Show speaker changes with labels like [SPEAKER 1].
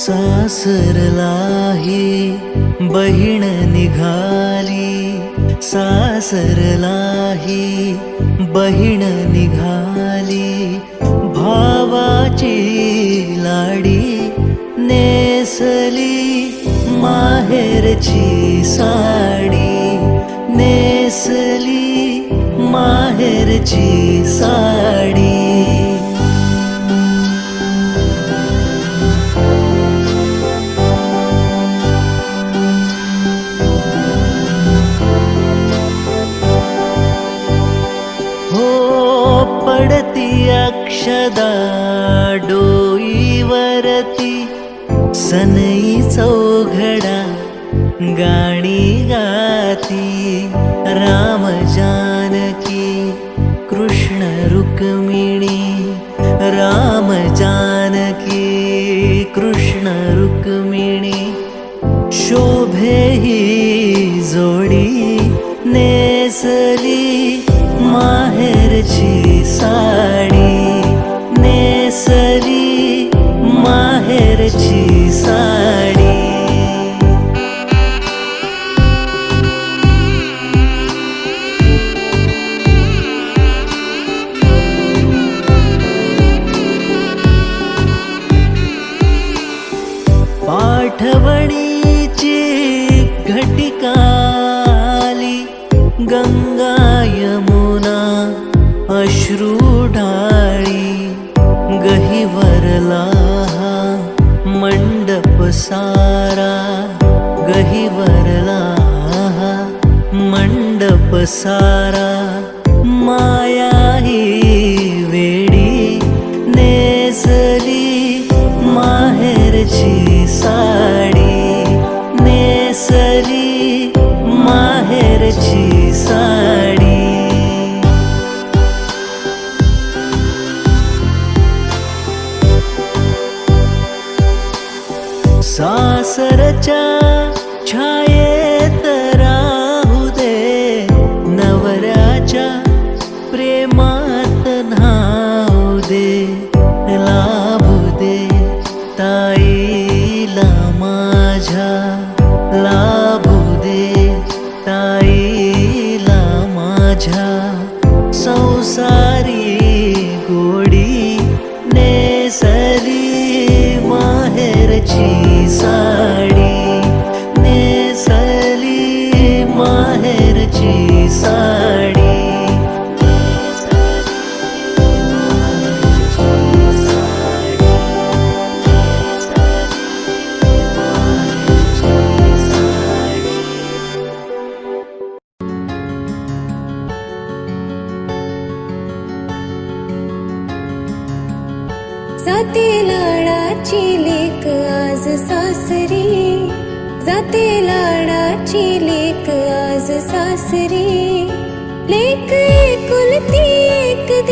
[SPEAKER 1] सासरलाही बहीण निघाली. सासरलाही बहीण निघाली. भावाची लाडी नेसली. माहेरची साडी नेसली. माहेरची हो पडती अक्षदा डोईवरती. सनई चौघडा गाणी गाती. राम जानकी कृष्ण रुक्मिणी. राम जानकी कृष्ण रुक्मिणी. शोभे ही जोडी नेसरी माहेरची साडी नेसरी माहेरची साडी. पाठवणीची घटिकाली गंगा यमुना अश्रू डाळी गहिवरला मंडप सारा गहिवरला मंडप सारा माया सासरच्या छायेत राहू दे. नवऱ्याच्या प्रेमात न्हाऊ दे. लाभू दे. ताईला माझ्या. लाभू दे. ताईला माझ्या. संसारी माहेरची
[SPEAKER 2] जाते लाडाची लेक आज सासरी. जाते लाडाची लेक आज सासरी. लेक एकुलती एक